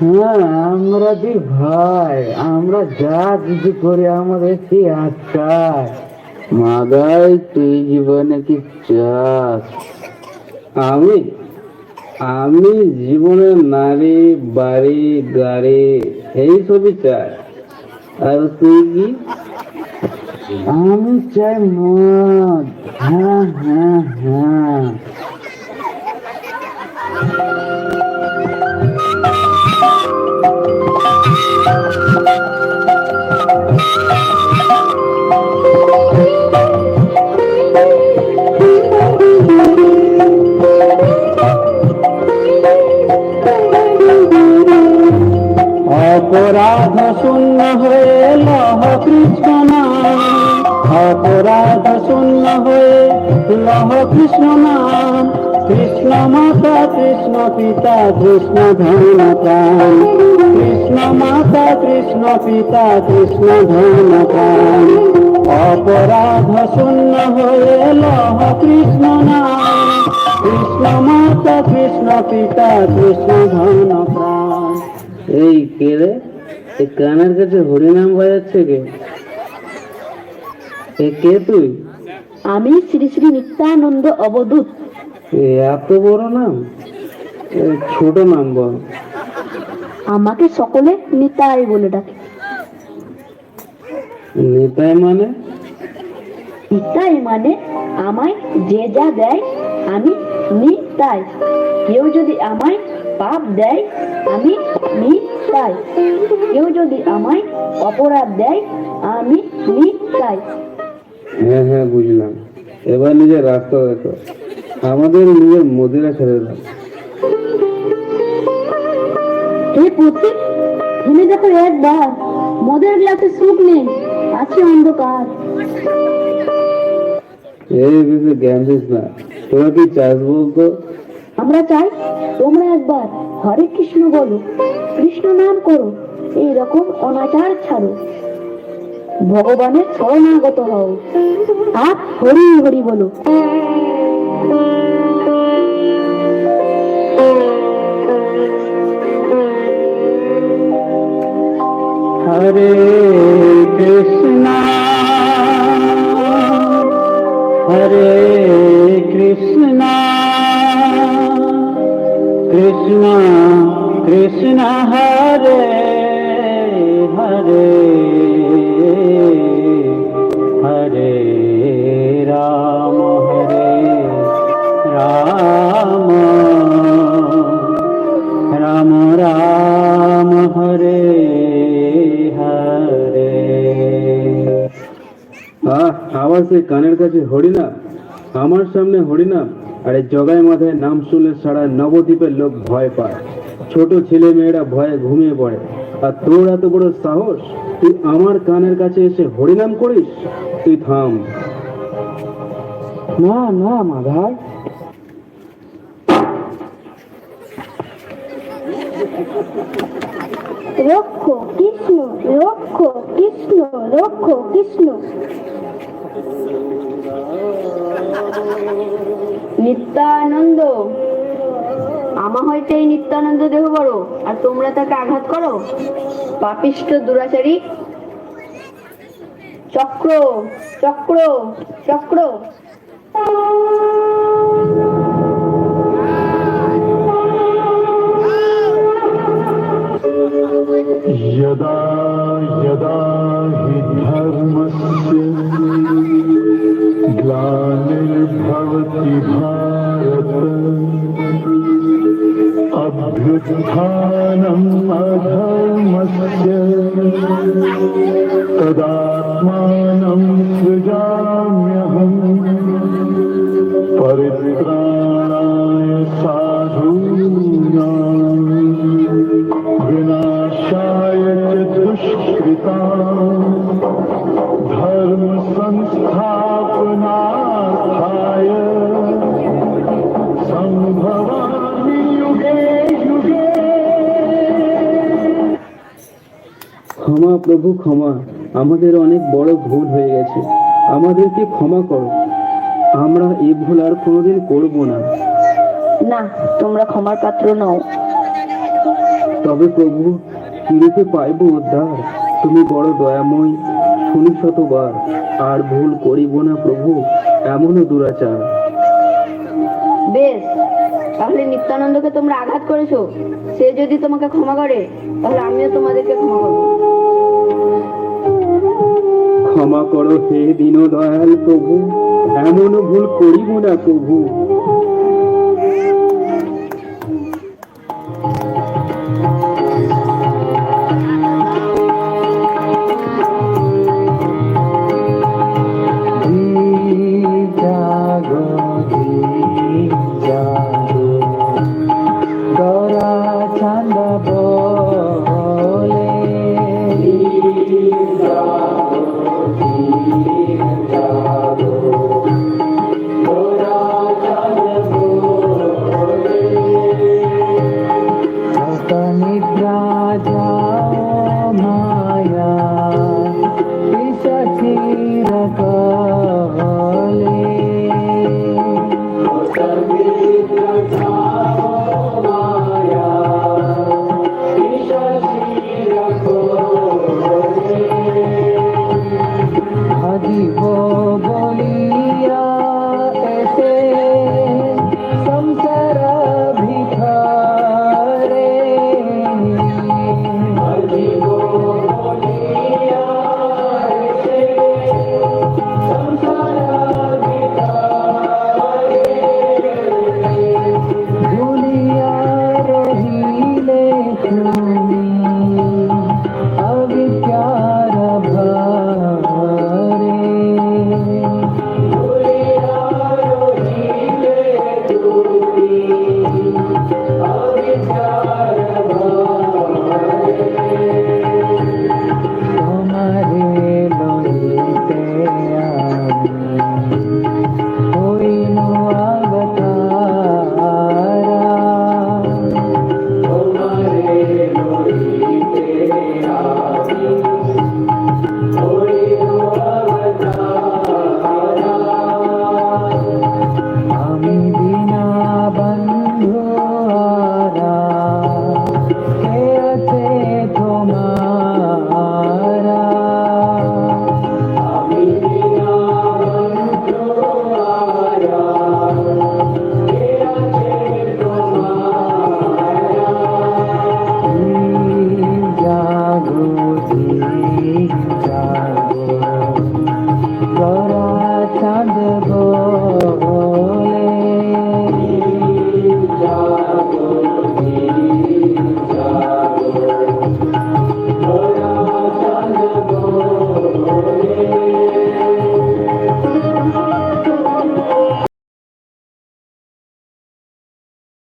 হ্যাঁ আমরা দুই ভাই, আমরা যা কিছু করি আমাদের কি আটকায় মাদাই তুই জীবনে কি চাস? আমি আমি জীবনে নারী, বাড়ি, গাড়ি এই সবই চাই। আর তুই কি? আমি চাই মদ। হ্যাঁ হ্যাঁ হ্যাঁ। শূন্য হয়ে লহ কৃষ্ণ অপরাধ শূন্য হয়ে লহ কৃষ্ণ কৃষ্ণ মাতা, কৃষ্ণ পিতা, কৃষ্ণ ধন কৃষ্ণ মাতা, কৃষ্ণ পিতা, কৃষ্ণ ধন অপরাধ শূন্য হয়ে লহ কৃষ্ণ কৃষ্ণ মাতা, কৃষ্ণ পিতা, কৃষ্ণ ধন প্রাণ। এই কে রে এই কানের কাছে হরিনাম বাজাচ্ছে কে? এ কে তুই? আমি শ্রী শ্রী নিত্যানন্দ অবধূত এত বড় নাম? ছোট নাম বল। আমাকে সকলে নিতাই বলে ডাকে। নেতাই মানে? নিতাই মানে আমায় যে যা দেয় আমি নিতাই। কেউ যদি আমায় পাপ দেয় আমি নিতাই কেউ যদি আমায় অপরাধ দেয় আমি নিতাই হ্যাঁ হ্যাঁ বুঝলাম। এবার নিজের রাস্তা দেখো। আমাদের নিজের মদিরা ছেড়ে দাও। হে তুমি দেখো একবার মদের গ্লাসে সুখ নেই আছে অন্ধকার। এই বেশি জ্ঞান দিস না। তোরা কি চাস বলতো? আমরা চাই তোমরা একবার হরে কৃষ্ণ বলো, কৃষ্ণ নাম করো এই রকম অনাচার ছাড়ো। ভগবানের শরণাগত হও। আর হরি হরি বলো। হরে কৃষ্ণ কৃষ্ণ হরে হরে হরে রাম হরে রাম রাম রাম, হরে হরে। আহ সেই কানের কাছে হরিনাম, আমার সামনে হরিনাম। আরে জগাই মাথায় নাম শুনলে সারা নবদ্বীপের লোক ভয় পায়। ছোট ছেলে মেয়েরা ভয়ে ঘুমিয়ে পড়ে। আর তোর এত বড় সাহস? তুই আমার কানের কাছে এসে হরিনাম করিস? তুই থাম। না না মাধার রক্ষ কৃষ্ণ রক্ষ কৃষ্ণ রক্ষ কৃষ্ণ। নিত্যানন্দ আমা হইতে এই নিত্যানন্দ দেহ বড় আর তোমরা তাকে আঘাত করো পাপিষ্ট দুরাচারী চক্র চক্র চক্র यदा यदा हि ग्लानिर्भवति भारत अभ्युत्थानम् अधर्मस्य तदात्मानं सृजाम्यहम् প্রভু ক্ষমা আমাদের অনেক বড় ভুল হয়ে গেছে। আমাদেরকে ক্ষমা করো। আমরা এই ভুল আর কোনোদিন করব না। না তোমরা ক্ষমার পাত্র নও। তবে প্রভু কিরূপে পাইব উদ্ধার? তুমি বড় দয়াময় শুনি শতবার। আর ভুল করিব না প্রভু এমনও দুরাচার। বেশ তাহলে নিত্যানন্দকে তোমরা আঘাত করেছ। সে যদি তোমাকে ক্ষমা করে তাহলে আমিও তোমাদেরকে ক্ষমা করব। ক্ষমা করো হে দীন দয়াল প্রভু। এমন ভুল করিব না প্রভু।